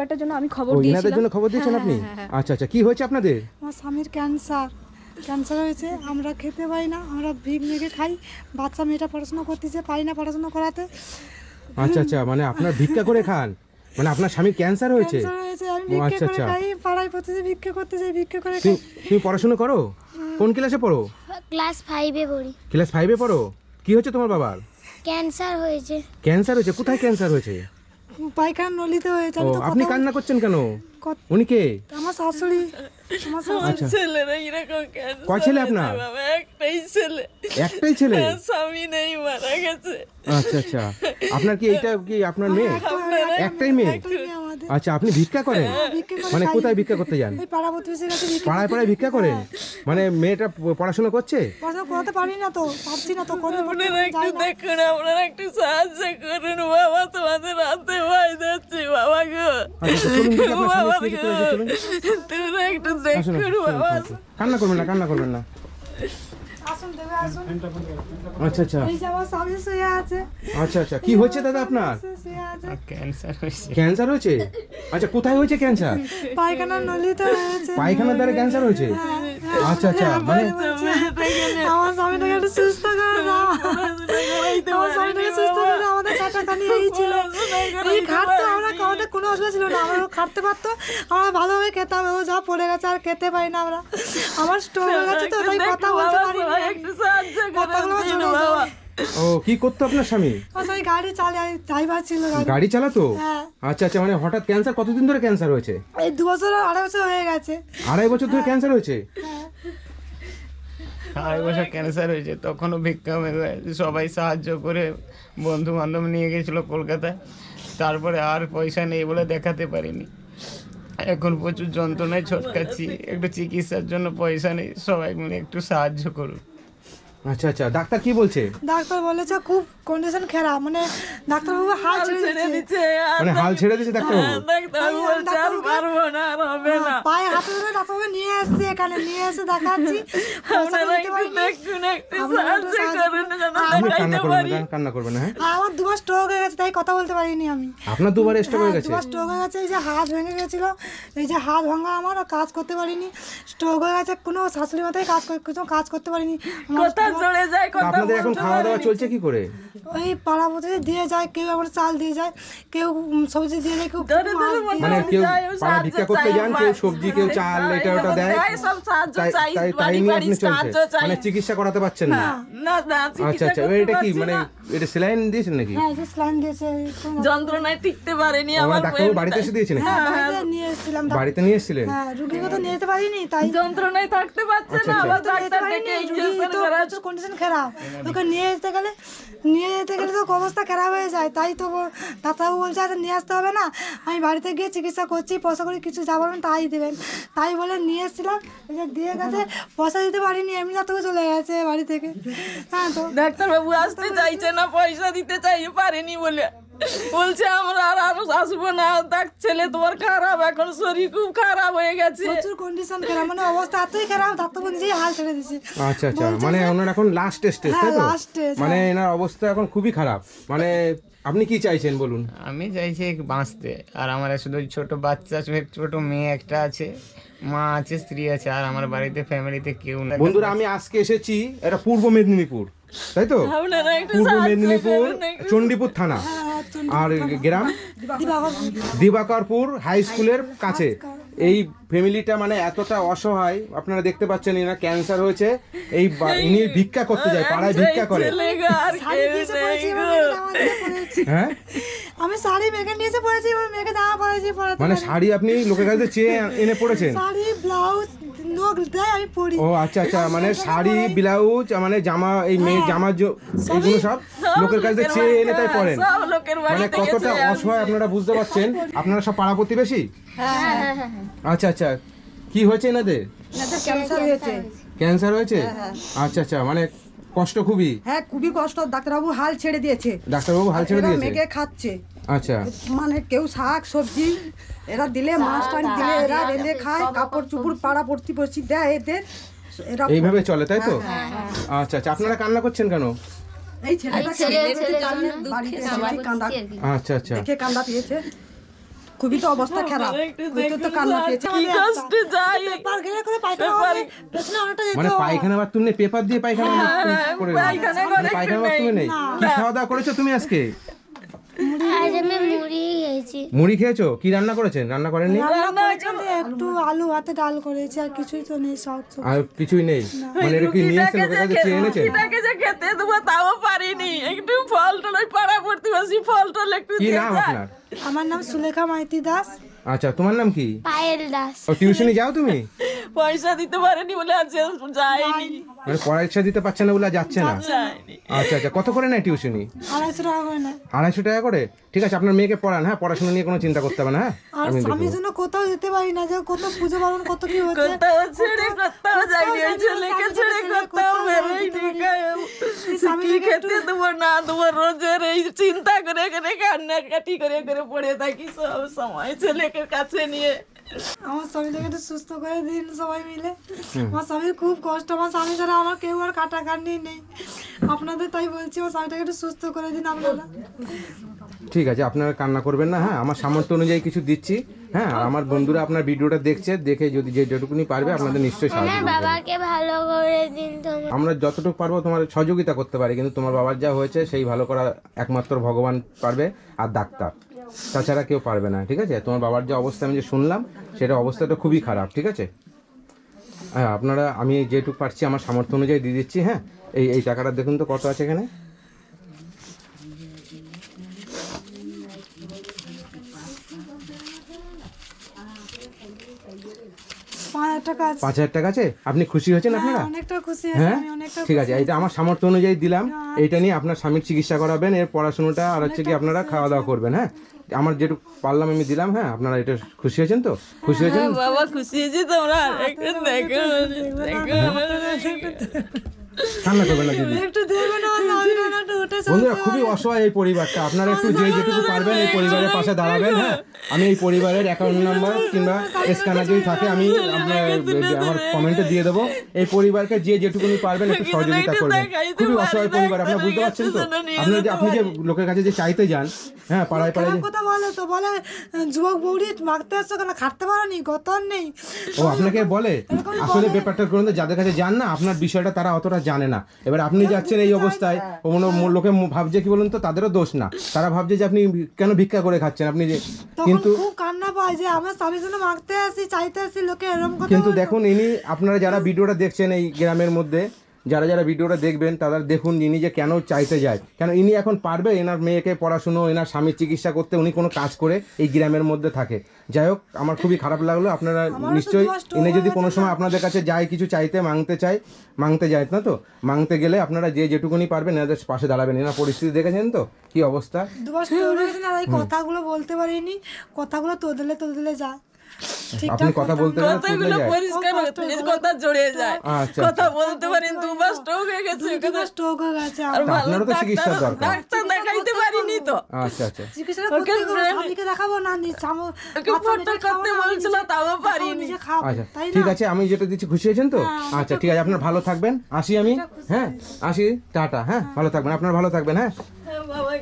পরিবারটার জন্য আমি খবর দিয়েছিলাম। জন্য খবর দিয়েছেন আপনি? আচ্ছা আচ্ছা কি হয়েছে আপনাদের? আমার স্বামীর ক্যান্সার। ক্যান্সার হয়েছে আমরা খেতে পাই না আমরা ভিক মেঘে খাই। বাচ্চা মেয়েটা পড়াশোনা করতেছে পারি না পড়াশোনা করাতে। আচ্ছা আচ্ছা মানে আপনার ভিক্ষা করে খান? মানে আপনার স্বামীর ক্যান্সার হয়েছে? ক্যান্সার হয়েছে আমি ভিক্ষে আচ্ছা, করে আচ্ছা। খাই পাড়ায় পড়তেছে ভিক্ষে করতেছে ভিক্ষে করে তুমি খাই। তুমি পড়াশোনা করো? কোন ক্লাসে পড়ো? ক্লাস ফাইভে পড়ি। ক্লাস ফাইভে পড়ো? কি হচ্ছে তোমার বাবার? ক্যান্সার হয়েছে। ক্যান্সার হয়েছে? কোথায় ক্যান্সার হয়েছে? পায়খানা নলিতে হয়েছে ও আমি তো আপনি কথা কান্না করছেন কেন? কত- উনি কে? আমার শাশুড়ি আমার শাশুড়ি। আচ্ছা। ছেলেরা এরকম ক্যান্সার কয় ছেলে আপনার? বাবা একটাই ছেলে। একটাই ছেলে? স্বামী নেই মারা গেছে। আচ্ছা আচ্ছা। আপনার কি এইটা কি আপনার মেয়ে? একটাই মেয়ে? একটাই মেয়ে আমাদের। আচ্ছা আপনি ভিক্ষা করেন? ভিক্ষে করে মানে খাই। কোথায় ভিক্ষা করতে যান? এই পাড়া প্রতিবেশীর কাছে ভিক্ষে পাড়ায় পাড়ায় ভিক্ষা করেন? মানে মেয়েটা পড়াশোনা করছে? পড়াশোনা করাতে পারি না তো পারছি না তো আপনারা একটু দেখুন আপনারা একটু সাহায্য করুন বাবা তোমাদের হাতে ভয় যাচ্ছে বাবা গো। আচ্ছা আচ্ছা, তোমরা একটু দেখুন। কান্না করবেন না কান্না করবেন না। আসুন দেবে আসুন। আচ্ছা আচ্ছা। আচ্ছা আচ্ছা। কি হয়েছে দাদা আপনার? ক্যান্সার হয়েছে। ক্যান্সার হয়েছে? আচ্ছা কোথায় হয়েছে ক্যান্সার? পায়খানার নলিতে হয়েছে। পায়খানার দ্বারা ক্যান্সার হয়েছে? আচ্ছা আচ্ছা মানে আমার স্বামীটাকে একটু সুস্থ করে দাও আমার স্বামীটাকে সুস্থ করে দাও আমাদের কাটাকানি এই ছিল এই খাটতো আমরা আমাদের কোনো অসুবিধা ছিল না আমরা খাটতে পারতো আমরা ভালোভাবে খেতাম ও যা পড়ে গেছে আর খেতে পারি না আমরা আমার স্টোর হয়ে গেছে তো তাই কথা বলতে পারি না একটু সাহায্য কথাগুলো করে দিন চলে যায়। বাবা ও কি করতো আপনার স্বামী? স্বামী গাড়ি চালায় ড্রাইভার ছিল গাড়ি। গাড়ি চালাতো? হ্যাঁ। আচ্ছা আচ্ছা মানে হঠাৎ ক্যান্সার কতদিন ধরে ক্যান্সার হয়েছে? এই দু বছর আড়াই বছর হয়ে গেছে। আড়াই বছর ধরে ক্যান্সার হয়েছে? আড়াই বছর ক্যান্সার হয়েছে তখনও ভিক্ষা সবাই সাহায্য করে বন্ধু বান্ধব নিয়ে গেছিল কলকাতায়। তারপরে আর পয়সা নেই বলে দেখাতে পারিনি। এখন প্রচুর যন্ত্রণায় ছটকাচ্ছি। একটু চিকিৎসার জন্য পয়সা নেই সবাই মিলে একটু সাহায্য করুন। আচ্ছা আচ্ছা ডাক্তার কি বলছে? ডাক্তার বলেছে খুব কন্ডিশন খারাপ মানে ডাক্তারবাবু হাল ছেড়ে ছেড়ে দিচ্ছে। দিচ্ছে মানে হাল ছেড়ে দিয়েছে ডাক্তারবাবু? ডাক্তারবাবু বলছে আর পারব না আর হবে না। পায়ে হাতে ধরে ডাক্তারবাবু নিয়ে এসছে এখানে নিয়ে এসে দেখাচ্ছি। পয়সা একটু একটু একটু সাহায্য করুন যেন আপনি কান্না করবেন হ্যাঁ? আমার দুবার স্ট্রোক হয়ে গেছে তাই কথা বলতে পারিনি আমি। আপনার দুবার স্ট্রোক হয়ে হ্যাঁ, গেছে? দুবার স্ট্রোক হয়ে গেছে এই যে হাত ভেঙে গেছিল এই যে হাত ভাঙা আমার আর কাজ করতে পারিনি। স্ট্রোক হয়ে গেছে কোনো শাশুড়ি মাথায় কাজ কোনো কাজ করতে পারিনি। কথা চলে যায় কথা আপনাদের এখন খাওয়া দাওয়া চলছে কি করে? ওই পাড়া পথে দিয়ে যায় কেউ আবার চাল দিয়ে যায় কেউ সবজি দিয়ে যায় কেউ মানে কেউ পাড়া ভিক্ষা করতে যান কেউ সবজি কেউ চাল এটা ওটা দেয়। তাই তাই নিয়ে আপনি চলছে মানে চিকিৎসা করাতে পারছেন না? না। না আচ্ছা আচ্ছা এটা কি মানে এটা স্যালাইন দিয়েছেন নাকি? হ্যাঁ এই যে স্লাইন দিয়েছে যন্ত্রণায় টিকতে পারেনি মানে আমার ডাক্তারবাবু বাড়িতে এসে দিয়েছেন হ্যাঁ বাড়িতে নিয়ে এসেছিলাম বাড়িতে নিয়ে এসেছিলেন? হ্যাঁ রুগীকে তো নিয়ে যেতে পারিনি তাই যন্ত্রণায় থাকতে পারছে আচ্ছা, না আচ্ছা। আবার ডাক্তার ডেকে ইনজেকশন করা কন্ডিশন খারাপ। ওকে নিয়ে যেতে গেলে নিয়ে যেতে গেলে তো অবস্থা খারাপ হয়ে যায়। তাই তো ডাক্তারবাবু বলছে আচ্ছা নিয়ে আসতে হবে না। আমি বাড়িতে গিয়ে চিকিৎসা করছি, পয়সা করে, কিছু যা বলবেন তাই দেবেন তাই বলে নিয়ে এসেছিলাম। যে দিয়ে গেছে, পয়সা দিতে পারিনি, এমনি ডাক্তারবাবু চলে গেছে বাড়ি থেকে। হ্যাঁ তো ডাক্তারবাবু আসতে চাইছে না, পয়সা দিতে চাই পারেনি বলে। বলছে আমরা আর আরও আসব না। দেখ ছেলে তোমার খারাপ এখন শরীর খুব খারাপ হয়ে গেছে। প্রচুর কন্ডিশন খারাপ মানে অবস্থা এতই খারাপ ডাক্তারবাবু নিজেই হাল ছেড়ে দিচ্ছে আচ্ছা আচ্ছা মানে ওনার এখন লাস্ট স্টেজ হ্যাঁ, তাই তো? মানে এনার অবস্থা এখন খুবই খারাপ। মানে আপনি কি চাইছেন বলুন? আমি চাইছি বাঁচতে। আর আমার শুধু ছোট বাচ্চা ছোট- ছোট মেয়ে একটা আছে মা আছে স্ত্রী আছে আর আমার বাড়িতে ফ্যামিলিতে কেউ নেই। বন্ধুরা আমি আজকে এসেছি এটা পূর্ব মেদিনীপুর তাই তো? পূর্ব মেদিনীপুর চণ্ডীপুর থানা। আর গ্রাম? দিবাকরপুর হাই স্কুলের কাছে। এই ফ্যামিলিটা মানে এতটা অসহায় আপনারা দেখতে পাচ্ছেন এনার ক্যান্সার হয়েছে। এই ইনি ভিক্ষা করতে যায় পাড়ায় ভিক্ষা করে। হ্যাঁ? আমি শাড়ি নিয়েছে পরেছি পরাতে মানে শাড়ি আপনি লোকের কাছে চেয়ে এনে পড়েছেন? শাড়ি ব্লাউজ দেয় আমি ও আচ্ছা আচ্ছা মানে শাড়ি ব্লাউজ মানে জামা এই মেয়ে জামা জ- এইগুলো সব লোকের কাছে চেয়ে এনে তাই পড়েন। মানে কতটা অসহায় আপনারা বুঝতে পারছেন? আপনারা সব পাড়া প্রতিবেশী? আচ্ছা আচ্ছা। কি হয়েছে এনাদের? ক্যান্সার হয়েছে। ক্যান্সার হয়েছে। আচ্ছা আচ্ছা মানে কষ্ট খুবই? হ্যাঁ খুবই কষ্ট। ডাক্তারবাবু হাল ছেড়ে দিয়েছে। ডাক্তারবাবু হাল ছেড়ে দিয়েছে? মেঘে খাচ্ছে। আচ্ছা। মানে কেউ শাক সবজি এরা দিলে মাছ টান দিলে এরা রেঁধে খায় কাপড় চুপুর পাড়া পড়তি পড়ছি দেয় এদের। এইভাবে চলে তাই তো? আচ্ছা আচ্ছা আপনারা কান্না করছেন কেন? এই ছেলেটা কান্দা আচ্ছা আচ্ছা। দেখে কান্দা পেয়েছে। খুবই তো অবস্থা খারাপ। খুবই তো কান্না পেয়েছে। কি কষ্টে যাই। পেপার ঘিরে করে পায়খানা হবে। পেছনে অনেকটা যেত মানে পায়খানা বাথরুম নেই পেপার দিয়ে পায়খানা করে পায়খানা মানে করে পায়খানা বাথরুমে নেই। কি খাওয়া দাওয়া করেছ তুমি আজকে? আজ আমি মুড়ি খেয়েছি। মুড়ি খেয়েছো? কি রান্না করেছেন? রান্না করেননি? রান্না একটু আলু ভাতে ডাল করেছি আর কিছুই তো নেই সব আর কিছুই নেই? মানে এটা কি নিয়ে এসেছেন লোকের কাছে চেয়ে এনেছেন রুটিটাকে যে খেতে দেবো তাও পারিনি। একটু ফল টল ওই পাড়া প্রতিবেশী ফল টল একটু কি দিয়ে নাম আপনার? আমার নাম সুলেখা মাইতি দাস। আচ্ছা তোমার নাম কি? পায়েল দাস। ও টিউশনে যাও তুমি? পয়সা দিতে পারেনি বলে আজ যায়নি। মানে পড়াশোনা দিতে পারছে না বলে যাচ্ছে না? আচ্ছা আচ্ছা কত করে নেয় টিউশনি আড়াইশো টাকা করে নেয়। আড়াইশো টাকা করে? ঠিক আছে আপনার মেয়েকে পড়ান হ্যাঁ? পড়াশোনা নিয়ে কোনো চিন্তা করতে হবে না হ্যাঁ? আমি জন্য কোথাও যেতে পারি না যে কত পুজো পালন কত কি হচ্ছে। কোথাও ছেড়ে কোথাও যাইনি ওই ছেলেকে ছেড়ে কোথাও বেরোয়নি কি খেতে দেবো না দেবো রোজের এই চিন্তা করে করে কান্নাকাটি করে করে পড়ে থাকি। সব সময় ছেলেকে কাছে নিয়ে আমার স্বামীটাকে একটু সুস্থ করে দিন সবাই মিলে। আমার স্বামীর খুব কষ্ট আমার স্বামী ছাড়া আমার কেউ আর কাটাকাটি নেই। আপনাদের তাই বলছি আমার স্বামীটাকে একটু সুস্থ করে দিন আপনারা। ঠিক আছে আপনারা কান্না করবেন না হ্যাঁ? আমার সামর্থ্য অনুযায়ী কিছু দিচ্ছি হ্যাঁ? আর আমার বন্ধুরা আপনার ভিডিওটা দেখছে দেখে যদি যে যেটুকুনি পারবে আপনাদের নিশ্চয়ই সাহায্য আমার বাবাকে ভালো করে দিন তোমার। আমরা যতটুকু পারব তোমার সহযোগিতা করতে পারি কিন্তু তোমার বাবার যা হয়েছে সেই ভালো করা একমাত্র ভগবান পারবে আর ডাক্তার। তাছাড়া কেউ পারবে না, ঠিক আছে? তোমার বাবার যে অবস্থা আমি যে শুনলাম, সেটা অবস্থাটা খুবই খারাপ, ঠিক আছে? হ্যাঁ আপনারা, আমি যেটুকু পারছি, আমার সামর্থ্য অনুযায়ী দিয়ে দিচ্ছি হ্যাঁ? এই এই টাকাটা দেখুন তো কত আছে এখানে? পাঁচ হাজার টাকা আছে। টাকা আছে? আপনি খুশি হয়েছেন আপনারা? অনেকটা খুশি হয়েছি হ্যাঁ? আমি অনেকটা ঠিক আছে এটা আমার সামর্থ্য অনুযায়ী দিলাম। এইটা নিয়ে আপনার স্বামীর চিকিৎসা করাবেন এর পড়াশোনাটা আর হচ্ছে কি আপনারা খাওয়া দাওয়া করবেন হ্যাঁ? আমার যেটুকু পারলাম আমি দিলাম হ্যাঁ? আপনারা এটা খুশি হয়েছেন তো? খুশি হয়েছেন? বাবা খুশি হয়েছি তোমরা। একটু দেখো দেখো কান্না করবেন না দিদি। একটু দেখবেন না বন্ধুরা খুবই অসহায় এই পরিবারটা। আপনারা একটু যে যেটুকু পারবেন এই পরিবারের পাশে দাঁড়াবেন হ্যাঁ? আমি এই পরিবারের অ্যাকাউন্ট নাম্বার কিংবা স্ক্যানার যদি থাকে আমি আপনার আমার কমেন্টে দিয়ে দেবো। এই পরিবারকে যে যেটুকুনি পারবেন একটু সহযোগিতা করবেন। খুবই অসহায় পরিবার আপনারা বুঝতে পারছেন তো? আপনার যে আপনি যে লোকের কাছে যে চাইতে যান হ্যাঁ পাড়ায় পাড়ায় কথা বলে তো বলে যুবক বৌড়ি মাখতে আসছো কেন? খাটতে পারোনি গতর নেই। ও আপনাকে বলে আসলে ব্যাপারটা করুন যাদের কাছে যান না আপনার বিষয়টা তারা অতটা জানে না। এবার আপনি যাচ্ছেন এই অবস্থায় কোনো ম- লোকে ভাবছে কি বলুন তো তাদেরও দোষ না। তারা ভাবছে যে আপনি কেন ভিক্ষা করে খাচ্ছেন? আপনি যে কিন্তু খুব কান্না পায় যে আমার স্বামীর জন্য মাগতে আসি চাইতে আসি লোকে এরকম কিন্তু দেখুন ইনি আপনারা যারা ভিডিওটা দেখছেন এই গ্রামের মধ্যে যারা যারা ভিডিওটা দেখবেন তারা দেখুন ইনি যে কেন চাইতে যায়। কেন ইনি এখন পারবে এনার মেয়েকে পড়াশুনো এনার স্বামীর চিকিৎসা করতে উনি কোনো কাজ করে এই গ্রামের মধ্যে থাকে। যাই হোক আমার খুবই খারাপ লাগল আপনারা নিশ্চয়ই ইনি যদি কোনো সময় আপনাদের কাছে যায় কিছু চাইতে মাংতে চাই মাংতে যায় না তো? মাংতে গেলে আপনারা যে যেটুকুনি পারবেন এনাদের পাশে দাঁড়াবেন। এনার পরিস্থিতি দেখেছেন তো? কি অবস্থা? কথাগুলো বলতে পারিনি। কথাগুলো তোদলে তোদলে যায় আপনি কথা বলতে কথাগুলো পরিষ্কার কথা জড়ে যায়। আচ্ছা কথা বলতে পারেন দুবার স্ট্রোক হয়ে গেছে দুবার স্ট্রোক হয়ে গেছে আর ভালো ডাক্তার দরকার। ডাক্তার দেখাইতে পারিনি তো। আচ্ছা আচ্ছা। চিকিৎসা করতে গেলে দেখাবো না নি করতে বলছিল তাও পারিনি। আচ্ছা ঠিক আছে আমি যেটা দিচ্ছি খুশি হয়েছেন তো? আচ্ছা ঠিক আছে আপনার ভালো থাকবেন আসি আমি হ্যাঁ আসি টাটা হ্যাঁ ভালো থাকবেন আপনার ভালো থাকবেন হ্যাঁ। বাবা